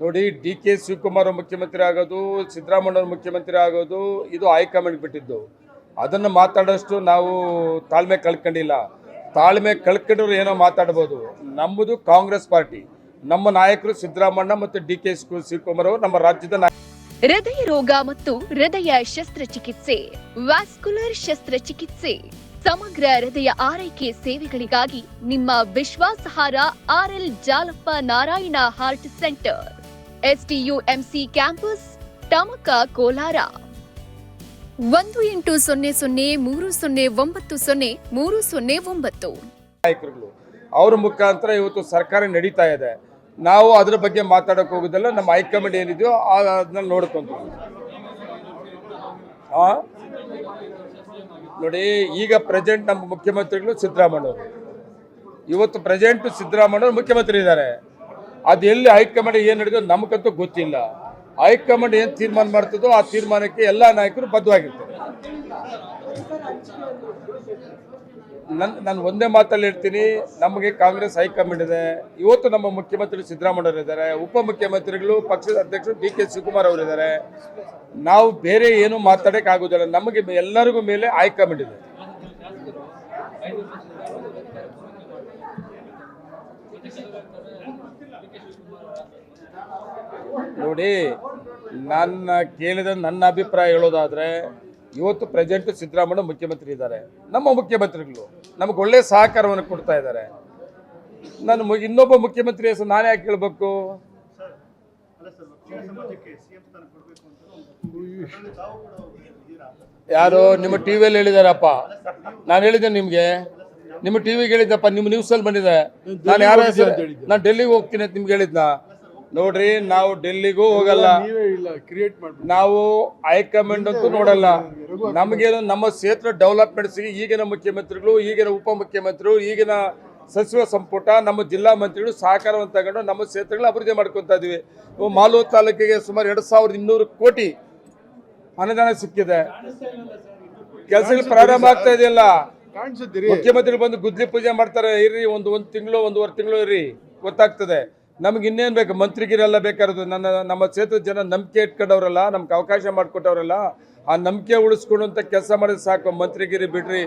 ನೋಡಿ, D K Shivakumar ಮುಖ್ಯಮಂತ್ರಿ ಆಗೋದು, ಸಿದ್ದರಾಮಯ್ಯ ಮುಖ್ಯಮಂತ್ರಿ ಆಗೋದು, ಇದು ಹೈಕಮಾಂಡ್ ಬಿಟ್ಟಿದ್ದು. ಅದನ್ನು ಮಾತಾಡೋಷ್ಟು ನಾವು ತಾಳ್ಮೆ ಕಳ್ಕೊಂಡಿಲ್ಲ. ತಾಳ್ಮೆ ಕಳ್ಕೊಂಡ್ರು ಏನೋ ಮಾತಾಡ್ಬೋದು. ನಮ್ಮದು ಕಾಂಗ್ರೆಸ್ ಪಾರ್ಟಿ. ನಮ್ಮ ನಾಯಕರು ಸಿದ್ದರಾಮಣ್ಣ ಮತ್ತು ಡಿ ಕೆ ಶಿವಕುಮಾರ್ ಅವರು ನಮ್ಮ ರಾಜ್ಯದ ಹೃದಯ ರೋಗ ಮತ್ತು ಹೃದಯ ಶಸ್ತ್ರಚಿಕಿತ್ಸೆ, ವ್ಯಾಸ್ಕುಲರ್ ಶಸ್ತ್ರಚಿಕಿತ್ಸೆ, ಸಮಗ್ರ ಹೃದಯ ಆರೈಕೆ ಸೇವೆಗಳಿಗಾಗಿ ನಿಮ್ಮ ವಿಶ್ವಾಸಾರ್ಹ RL Jalappa Narayana heart centre. STUMC campus Tamaka Kolar. ಒಂದು ಎಂಟು ಸೊನ್ನೆ ಸೊನ್ನೆ ಮೂರು ಸೊನ್ನೆ ಒಂಬತ್ತು ಸೊನ್ನೆ ಮೂರು ಸೊನ್ನೆ ಒಂಬತ್ತು. ನಾಯಕರುಗಳು, ಅವ್ರ ಮುಖಾಂತರ ಇವತ್ತು ಸರ್ಕಾರ ನಡೀತಾ ಇದೆ. ನಾವು ಅದ್ರ ಬಗ್ಗೆ ಮಾತಾಡೋಕೆ ಹೋಗೋದಲ್ಲ, ನಮ್ಮ ಹೈಕಮಾಂಡ್ ಏನಿದೆಯೋ ಅದನ್ನ ನೋಡ್ಕೊಂತ? ನೋಡಿ, ಈಗ ಪ್ರೆಸೆಂಟ್ ನಮ್ಮ ಮುಖ್ಯಮಂತ್ರಿಗಳು ಸಿದ್ದರಾಮಯ್ಯವರು ಇವತ್ತು ಪ್ರೆಸೆಂಟ್ ಸಿದ್ದರಾಮಯ್ಯವರು ಮುಖ್ಯಮಂತ್ರಿ ಇದ್ದಾರೆ. ಅದು ಎಲ್ಲಿ ಹೈಕಮಾಂಡ್ ಏನು ನಡೆದೋ ನಮಗಂತೂ ಗೊತ್ತಿಲ್ಲ. ಹೈಕಮಾಂಡ್ ಏನು ತೀರ್ಮಾನ ಮಾಡ್ತದೋ ಆ ತೀರ್ಮಾನಕ್ಕೆ ಎಲ್ಲ ನಾಯಕರು ಬದ್ಧವಾಗಿರ್ತಾರೆ. ನನ್, ನಾನು ಒಂದೇ ಮಾತಲ್ಲಿ ಹೇಳ್ತೀನಿ, ನಮಗೆ ಕಾಂಗ್ರೆಸ್ ಹೈಕಮಾಂಡ್ ಇದೆ. ಇವತ್ತು ನಮ್ಮ ಮುಖ್ಯಮಂತ್ರಿ ಸಿದ್ದರಾಮಯ್ಯ ಇದ್ದಾರೆ, ಉಪಮುಖ್ಯಮಂತ್ರಿಗಳು ಪಕ್ಷದ ಅಧ್ಯಕ್ಷರು ಡಿ ಕೆ ಶಿವಕುಮಾರ್ ಅವರಿದ್ದಾರೆ ನಾವು ಬೇರೆ ಏನು ಮಾತಾಡಕ್ಕೆ ಆಗೋದಿಲ್ಲ. ನಮಗೆ ಎಲ್ಲರಿಗೂ ಮೇಲೆ ಹೈಕಮಾಂಡ್ ಇದೆ. ನೋಡಿ, ನನ್ನ ಕೇಳಿದ ನನ್ನ ಅಭಿಪ್ರಾಯ ಹೇಳೋದಾದ್ರೆ, ಇವತ್ತು ಪ್ರೆಸೆಂಟ್ ಸಿದ್ದರಾಮಯ್ಯ ಮುಖ್ಯಮಂತ್ರಿ ಇದ್ದಾರೆ. ನಮ್ಮ ಮುಖ್ಯಮಂತ್ರಿಗಳು ನಮಗೆ ಒಳ್ಳೆ ಸಹಕಾರವನ್ನು ಕೊಡ್ತಾ ಇದ್ದಾರೆ. ನಾನು ಇನ್ನೊಬ್ಬ ಮುಖ್ಯಮಂತ್ರಿ ಹೆಸರು ನಾನು ಯಾಕೆ ಕೇಳಬೇಕು ಯಾರು? ನಿಮ್ಮ ಟಿವಿಯಲ್ಲಿ ಹೇಳಿದಾರಪ್ಪ. ನಾನು ಹೇಳಿದ್ದೇನೆ ನಿಮಗೆ. ನಿಮ್ಮ ಟಿವಿಗೆ ಹೇಳಿದ್ದಪ್ಪ ನಿಮ್ಮ ನ್ಯೂಸಲ್ಲಿ ಬಂದಿದೆ. ನಾನು ಯಾರ ನಾನು ಡೆಲ್ಲಿಗೆ ಹೋಗ್ತೀನಿ ಅಂತ ನಿಮ್ಗೆ ಹೇಳಿದ್ನ? ನೋಡ್ರಿ ನಾವು ಡೆಲ್ಲಿಗೂ ಹೋಗಲ್ಲ. ಕ್ರಿಯೇಟ್ ನಾವು ಹೈಕಮಾಂಡ್ ಅಂತೂ ನೋಡಲ್ಲ. ನಮಗೇನು ನಮ್ಮ ಕ್ಷೇತ್ರ ಡೆವಲಪ್ಮೆಂಟ್ಸ್ಗೆ ಈಗಿನ ಮುಖ್ಯಮಂತ್ರಿಗಳು ಈಗಿನ ಉಪಮುಖ್ಯಮಂತ್ರಿಗಳು ಈಗಿನ ಸಚಿವ ಸಂಪುಟ ನಮ್ಮ ಜಿಲ್ಲಾ ಮಂತ್ರಿಗಳು ಸಹಕಾರವನ್ನು ತಗೊಂಡು ನಮ್ಮ ಕ್ಷೇತ್ರಗಳ ಅಭಿವೃದ್ಧಿ ಮಾಡ್ಕೊತಾ ಇದೀವಿ ಇವು ಮಾಲೂರು ತಾಲೂಕಿಗೆ ಸುಮಾರು ಎರಡು ಸಾವಿರದ ಇನ್ನೂರು ಕೋಟಿ ಅನುದಾನ ಸಿಕ್ಕಿದೆ. ಕೆಲಸಗಳು ಪ್ರಾರಂಭ ಆಗ್ತಾ ಇದೆಯಲ್ಲ? ಮುಖ್ಯಮಂತ್ರಿ ಬಂದು ಗುದ್ಲಿ ಪೂಜೆ ಮಾಡ್ತಾರೆ, ಇರ್ರಿ, ಒಂದು ಒಂದು ತಿಂಗಳು ಒಂದೂವರೆ ತಿಂಗಳು ಇರ್ರಿ, ಗೊತ್ತಾಗ್ತದೆ. ನಮ್ಗೆ ಇನ್ನೇನು ಬೇಕು? ಮಂತ್ರಿಗಿರೆಲ್ಲ ಬೇಕಾಗಿರೋದು. ನನ್ನ, ನಮ್ಮ ಕ್ಷೇತ್ರದ ಜನ ನಂಬಿಕೆ ಇಟ್ಕೊಂಡವ್ರಲ್ಲ, ನಮ್ಗೆ ಅವಕಾಶ ಮಾಡಿಕೊಟ್ಟವ್ರಲ್ಲ, ಆ ನಂಬಿಕೆ ಉಳಿಸ್ಕೊಡುವಂಥ ಕೆಲಸ ಮಾಡಿದ್ರೆ ಸಾಕು. ಮಂತ್ರಿಗಿರಿ ಬಿಡ್ರಿ.